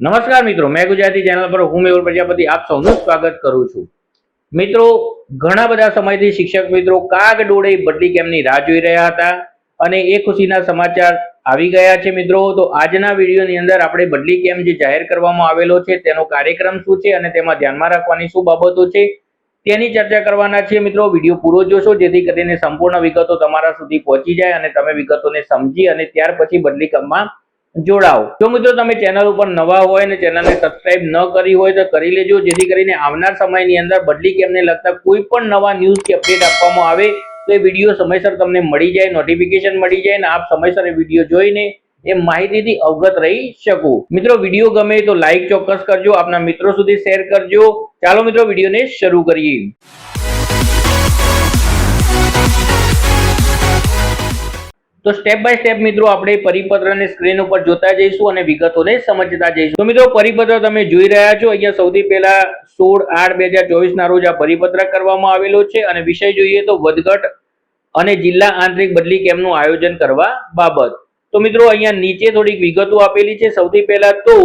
નમસ્કાર મિત્રો, મેં ગુજરાતી ચેનલ પર હું મેહુલ પ્રજાપતિ આપ સૌનું સ્વાગત કરું છું. મિત્રો, ઘણા બધા સમયથી શિક્ષક મિત્રો કાગ ડોળે બદલી કેમની રાહ જોઈ રહ્યા હતા અને એ ખુશીના સમાચાર આવી ગયા છે મિત્રો. તો આજના વિડીયોની અંદર આપણે બદલી કેમ્પ જે જાહેર કરવામાં આવેલો છે, તેનો કાર્યક્રમ શું છે અને તેમાં ધ્યાનમાં રાખવાની શું બાબતો છે, તેની ચર્ચા કરવાના છે મિત્રો. વીડિયો પૂરો જોશો, જેથી કરીને સંપૂર્ણ વિગતો તમારા સુધી પહોંચી જાય અને તમે વિગતોને સમજી અને ત્યાર પછી બદલી કેમ્પમાં જોડાઓ. જો મિત્રો, તમે ચેનલ ઉપર નવા હોય અને ચેનલને સબસ્ક્રાઇબ ન કરી હોય તો કરી લેજો, જેથી કરીને આવનાર સમયની અંદર બદલી કેમને લગતા કોઈ પણ નવા ન્યૂઝ કે અપડેટ આપવામાં આવે, તો એ વીડિયો સમયસર તમને મળી જાય નોટિફિકેશન મળી જાય અને આપ સમયસર એ વીડિયો જોઈને એ માહિતીથી અવગત રહી શકો. મિત્રો વીડિયો ગમે તો લાઈક ચોક્કસ કરજો, આપના મિત્રો સુધી શેર કરજો. ચાલો મિત્રો વિડીયોને શરૂ કરીએ. તો સ્ટેપ બાય સ્ટેપ મિત્રો આપણે પરિપત્રને સ્ક્રીન ઉપર જોતા જઈશું અને વિગતોને સમજતા જઈશું. તો મિત્રો પરિપત્ર તમે જોઈ રહ્યા છો, અહીંયા સૌથી પહેલા સોળ આઠ બે હજાર ચોવીસના રોજ આ પરિપત્ર કરવામાં આવેલો છે અને વિષય જોઈએ તો વધઘટ અને જિલ્લા આંતરિક બદલી કેમ્પનું આયોજન કરવા બાબત. તો મિત્રો અહીંયા નીચે થોડીક વિગતો આપેલી છે. સૌથી પહેલા તો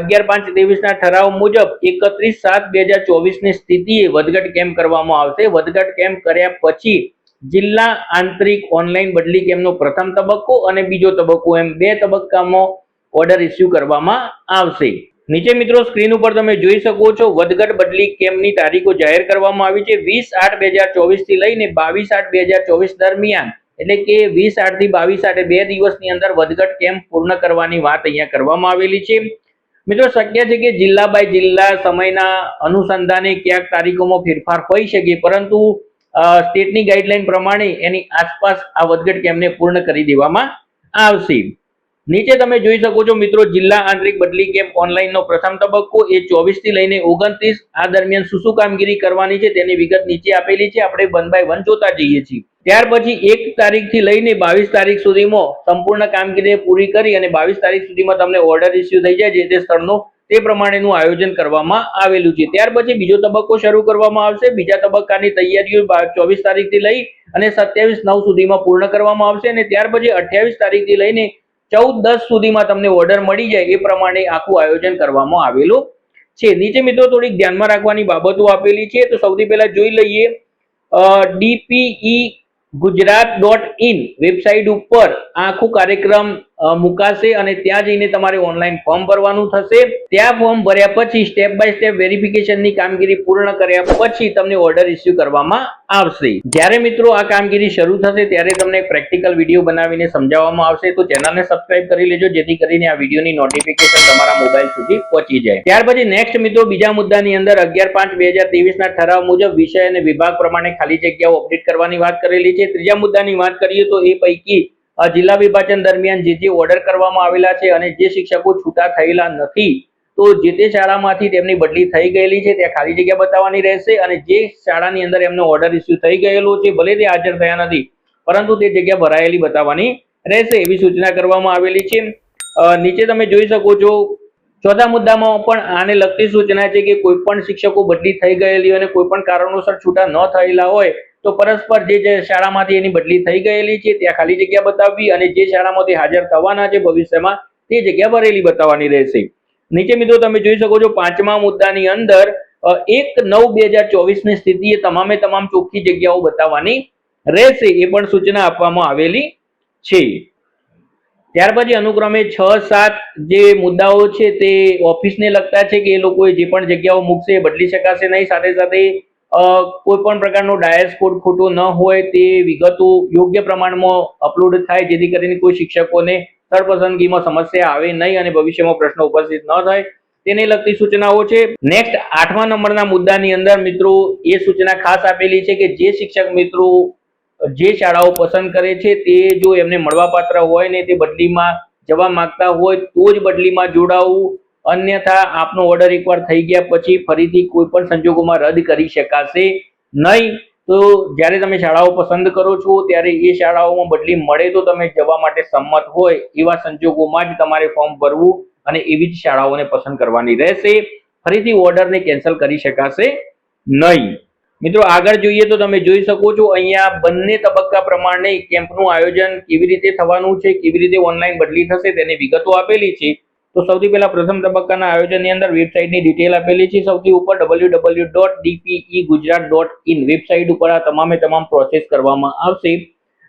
અગિયાર પાંચ ત્રેવીસના ઠરાવ મુજબ એકત્રીસ સાત બે હજાર ચોવીસની સ્થિતિએ વધઘટ કેમ્પ કરવામાં આવશે. વધઘટ કેમ્પ કર્યા પછી જિલ્લા આંતરિક ઓનલાઈન બદલી કેમ્પનો પ્રથમ તબક્કો અને બીજો તબક્કો એમ બે તબક્કામાં ઓર્ડર ઇસ્યુ કરવામાં આવશે. નીચે મિત્રો સ્ક્રીન ઉપર તમે જોઈ શકો છો, વધઘટ બદલી કેમ્પની તારીખો જાહેર કરવામાં આવી છે. વીસ આઠ બે હજાર ચોવીસથી લઈને બાવીસ આઠ બે હજાર ચોવીસ દરમિયાન, એટલે કે વીસ આઠથી બાવીસ આઠે બે દિવસની અંદર વધઘટ કેમ્પ પૂર્ણ કરવાની વાત અહીંયા કરવામાં આવેલી છે. મિત્રો શક્ય છે કે જિલ્લા બાય જિલ્લા સમયના અનુસંધાને ક્યાંક તારીખોમાં ફેરફાર હોઈ શકે, પરંતુ સ્ટેટની ગાઈડલાઈન પ્રમાણે એની આસપાસ આ વધઘટ કેમ્પને પૂર્ણ કરી દેવામાં આવશે. નીચે તમે જોઈ શકો છો મિત્રો, જિલ્લા આંતરિક બદલી કેમ્પ ઓનલાઈનનો પ્રથમ તબક્કો એ ચોવીસથી લઈને ઓગણત્રીસ. આ દરમિયાન શું શું કામગીરી કરવાની છે તેની વિગત નીચે આપેલી છે. આપણે વન બાય વન જોતા જઈએ છીએ. ત્યાર પછી એક તારીખથી લઈને બાવીસ તારીખ સુધીમાં સંપૂર્ણ કામગીરી પૂરી કરી અને બાવીસ તારીખ સુધીમાં તમને ઓર્ડર ઇસ્યુ થઈ જાય જે તે સ્થળનો તે પ્રમાણેનું આયોજન કરવામાં આવેલું છે. ત્યાર પછી બીજો તબક્કો શરૂ કરવામાં આવશે. બીજા તબક્કાની તૈયારીઓ ચોવીસ તારીખથી લઈ અને સત્યાવીસ નવ સુધીમાં પૂર્ણ કરવામાં આવશે અને ત્યાર પછી અઠ્યાવીસ તારીખથી લઈને ચૌદ દસ સુધીમાં તમને ઓર્ડર મળી જાય એ પ્રમાણે આખું આયોજન કરવામાં આવેલું છે. નીચે મિત્રો થોડીક ધ્યાનમાં રાખવાની બાબતો આપેલી છે. તો સૌથી પહેલા જોઈ લઈએ. DPE Gujarat dot in website ઉપર આખું કાર્યક્રમ મુકાશે અને ત્યાં જઈને તમારે ઓનલાઈન ફોર્મ ભરવાનું થશે. ત્યાં ફોર્મ ભર્યા પછી સ્ટેપ બાય સ્ટેપ વેરિફિકેશનની કામગીરી પૂર્ણ કર્યા પછી તમને ઓર્ડર ઇસ્યુ કરવામાં આવશે. જ્યારે મિત્રો આ કામગીરી શરૂ થશે ત્યારે તમને પ્રેક્ટિકલ વીડિયો બનાવીને સમજાવવામાં આવશે. તો ચેનલને સબસ્ક્રાઇબ કરી લેજો, જેથી કરીને આ વિડીયોની નોટિફિકેશન તમારા મોબાઈલ સુધી પહોંચી જાય. ત્યાર પછી નેક્સ્ટ મિત્રો બીજા મુદ્દાની અંદર અગિયાર પાંચ બે હજાર ના ઠરાવ મુજબ વિષય અને વિભાગ પ્રમાણે ખાલી જગ્યાઓ અપડેટ કરવાની વાત કરેલી છે. ત્રીજા મુદ્દાની વાત કરીએ તો એ પૈકી જિલ્લા વિભાજન દરમિયાન જે જે ઓર્ડર કરવામાં આવેલા છે અને જે શિક્ષકો છૂટા થયેલા નથી, તો જે તે શાળામાંથી તેમની બદલી થઈ ગયેલી છે ત્યાં ખાલી જગ્યા બતાવવાની રહેશે અને જે શાળાની અંદર એમનો ઓર્ડર ઇસ્યુ થઈ ગયેલો છે, ભલે તે હાજર થયા નથી, પરંતુ તે જગ્યા ભરાયેલી બતાવવાની રહેશે એવી સૂચના કરવામાં આવેલી છે. નીચે તમે જોઈ શકો છો, ચોથા મુદ્દામાં પણ આને લગતી સૂચના છે કે કોઈ પણ શિક્ષકો બદલી થઈ ગયેલી અને કોઈ પણ કારણોસર છૂટા ન થયેલા હોય તો પરસ્પર જે જે શાળામાંથી એની બદલી થઈ ગયેલી છે, ત્યાં ખાલી જગ્યા બતાવવી અને જે શાળામાંથી હાજર થવાના છે ભવિષ્યમાં, તે જગ્યા ભરેલી બતાવવાની રહેશે. નીચે મિત્રો તમે જોઈ શકો છો, પાંચમા મુદ્દાની અંદર એક નવ બે હજાર ચોવીસની સ્થિતિએ તમામે તમામ ચોખ્ખી જગ્યાઓ બતાવવાની રહેશે, એ પણ સૂચના આપવામાં આવેલી છે. ત્યાર પછી અનુક્રમે છ સાત જે મુદ્દાઓ છે તે ઓફિસને લગતા છે કે એ લોકોએ જે પણ જગ્યાઓ મૂકશે બદલી શકાશે નહીં, સાથે સાથે કોઈ પણ પ્રકારનો ડાયસ કોડ ખોટો ન હોય તે વિગતો યોગ્ય પ્રમાણમાં અપલોડ થાય, જેથી કરીને કોઈ શિક્ષકોને સ્થળ પસંદગીમાં સમસ્યા આવે નહીં અને ભવિષ્યમાં પ્રશ્નો ઉપસ્થિત ન થાય. તેને લગતી સૂચનાઓ છે. નેક્સ્ટ આઠમા નંબરના મુદ્દાની અંદર મિત્રો એ સૂચના ખાસ આપેલી છે કે જે શિક્ષક મિત્રો જે શાળાઓ પસંદ કરે છે તે જો એમને મળવાપાત્ર હોય ને તે બદલીમાં જવા માંગતા હોય તો જ બદલીમાં જોડાવું. અન્યથા આપનો ઓર્ડર એકવાર થઈ ગયા પછી ફરીથી કોઈ પણ સંજોગોમાં રદ કરી શકાશે નહીં. તો જ્યારે તમે શાળાઓ પસંદ કરો છો, ત્યારે એ શાળાઓમાં બદલી મળે તો તમે જવા માટે સંમત હોય એવા સંજોગોમાં જ તમારે ફોર્મ ભરવું અને એવી જ શાળાઓને પસંદ કરવાની રહેશે. ફરીથી ઓર્ડરને કેન્સલ કરી શકાશે નહીં. મિત્રો, આગળ જોઈએ તો તમે જોઈ શકો છો, અહીંયા બંને તબક્કા પ્રમાણે કેમ્પનું આયોજન કેવી રીતે થવાનું છે, કેવી રીતે ઓનલાઈન બદલી થશે તેની વિગતો આપેલી છે. તો સૌથી પહેલા પ્રથમ તબક્કાના આયોજનની અંદર વેબસાઇટની ડિટેલ આપેલી છે. સૌથી ઉપર W W dot DPE Gujarat dot in website ઉપર આ તમામે તમામ પ્રોસેસ કરવામાં આવશે.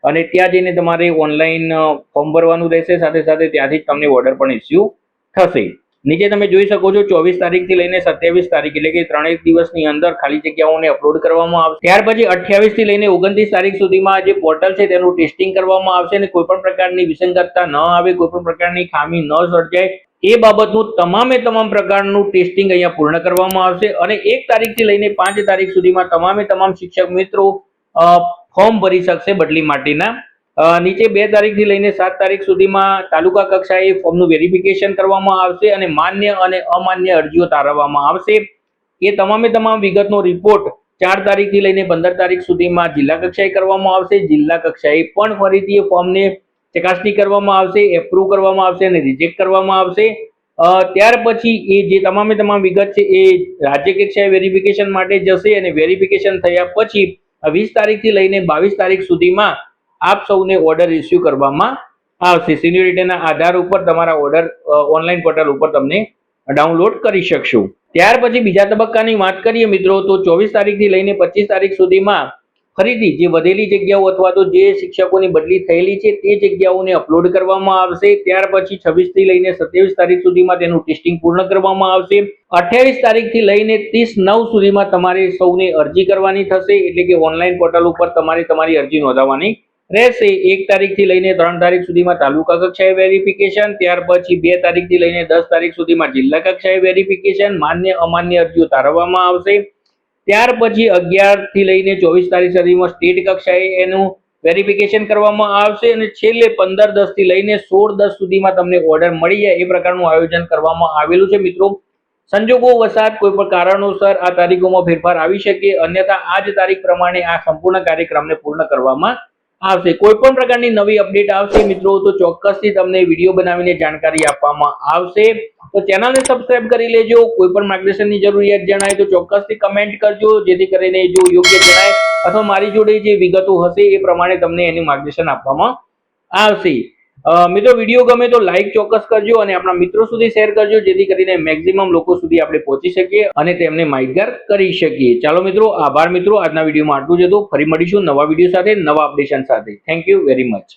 અને ત્યાં જઈને તમારે ઓનલાઈન ફોર્મ ભરવાનું રહેશે. સાથે સાથે ત્યાંથી જ તમને ઓર્ડર પણ ઇસ્યુ થશે. નીચે તમે જોઈ શકો છો, ચોવીસ તારીખથી લઈને સત્યાવીસ તારીખ એટલે કે ત્રણેક દિવસની અંદર ખાલી જગ્યાઓને અપલોડ કરવામાં આવશે. ત્યાર પછી અઠ્યાવીસથી લઈને ઓગણત્રીસ તારીખ સુધીમાં જે પોર્ટલ છે તેનું ટેસ્ટિંગ કરવામાં આવશે અને કોઈપણ પ્રકારની વિસંગતતા ન આવે, કોઈ પણ પ્રકારની ખામી ન સર્જાય. એ બાબતનું તમામે તમામ પ્રકારનું ટેસ્ટિંગ અહીંયા પૂર્ણ કરવામાં આવશે અને એક તારીખથી લઈને પાંચ તારીખ સુધીમાં તમામે તમામ શિક્ષક મિત્રો ફોર્મ ભરી શકશે બદલી માટેના. નીચે બે તારીખથી લઈને સાત તારીખ સુધીમાં તાલુકા કક્ષાએ ફોર્મનું વેરિફિકેશન કરવામાં આવશે અને માન્ય અને અમાન્ય અરજીઓ તારવવામાં આવશે. એ તમામે તમામ વિગતનો રિપોર્ટ ચાર તારીખથી લઈને પંદર તારીખ સુધીમાં જિલ્લા કક્ષાએ કરવામાં આવશે. જિલ્લા કક્ષાએ પણ ફરીથી એ ફોર્મને ચકાસણી કરવામાં આવશે એપ્રુવ કરવામાં આવશે અને રિજેક્ટ કરવામાં આવશે. ત્યાર પછી એ જે તમામે તમામ વિગત છે એ રાજ્ય કક્ષાએ વેરિફિકેશન માટે જશે અને વેરિફિકેશન થયા પછી વીસ તારીખથી લઈને બાવીસ તારીખ સુધીમાં આપ સૌને ઓર્ડર ઇસ્યુ કરવામાં આવશે. સિન્યોરિટીના આધાર ઉપર તમારા ઓર્ડર ઓનલાઈન પોર્ટલ ઉપર તમને ડાઉનલોડ કરી શકશો. ત્યાર પછી બીજા તબક્કાની વાત કરીએ મિત્રો, તો ચોવીસ તારીખથી લઈને પચીસ તારીખ સુધીમાં ફરીથી જે વધેલી જગ્યાઓ અથવા તો જે શિક્ષકોની બદલી થયેલી છે તે જગ્યાઓને અપલોડ કરવામાં આવશે. ત્યાર પછી છવ્વીસથી લઈને સત્યાવીસ તારીખ સુધીમાં તેનું ટેસ્ટિંગ પૂર્ણ કરવામાં આવશે. અઠ્યાવીસ તારીખથી લઈને ત્રીસ નવ સુધીમાં તમારે સૌને અરજી કરવાની થશે. એટલે કે ઓનલાઈન પોર્ટલ ઉપર તમારે તમારી અરજી નોંધાવવાની રહેશે. એક તારીખથી લઈને ત્રણ તારીખ સુધીમાં તાલુકા કક્ષાએ વેરિફિકેશન ત્યાર પછી બે તારીખથી લઈને દસ તારીખ સુધીમાં જિલ્લા કક્ષાએ વેરિફિકેશન માન્ય અમાન્ય અરજીઓ તારવવામાં આવશે. ત્યાર પછી અગિયારથી લઈને ચોવીસ તારીખ સુધીમાં સ્ટેટ કક્ષાએ એનું વેરિફિકેશન કરવામાં આવશે અને છેલ્લે પંદર દસથી લઈને સોળ દસ સુધીમાં તમને ઓર્ડર મળી જાય એ પ્રકારનું આયોજન કરવામાં આવેલું છે. મિત્રો, સંજોગો વસાત કોઈ પણ કારણોસર આ તારીખોમાં ફેરફાર આવી શકે, અન્યથા આ જ તારીખ પ્રમાણે આ સંપૂર્ણ કાર્યક્રમને પૂર્ણ કરવામાં આવશે. કોઈ પણ પ્રકારની નવી અપડેટ આવશે મિત્રો, તો ચોક્કસથી તમને વીડિયો બનાવીને જાણકારી આપવામાં આવશે. તો ચેનલને સબસ્ક્રાઇબ કરી લેજો. કોઈ પણ માર્ગદર્શનની જરૂરિયાત જણાય તો ચોક્કસથી કમેન્ટ કરજો. જેથી કરીને જો યોગ્ય જણાય, અથવા મારી જોડે જે વિગતો હશે એ પ્રમાણે તમને એની માર્ગદર્શન આપવામાં આવશે. મિત્રો વીડિયો ગમે તો લાઈક ચોક્કસ કરજો અને આપણા મિત્રો સુધી શેર કરજો, જેથી કરીને મેક્સિમમ લોકો સુધી આપણે પહોંચી શકીએ અને તેમને માહિતગાર કરી શકીએ. ચાલો મિત્રો, આભાર મિત્રો. આજના વિડીયોમાં આટલું જ હતું. ફરી મળીશું નવા વીડિયો સાથે, નવા અપડેશન સાથે. Thank you very much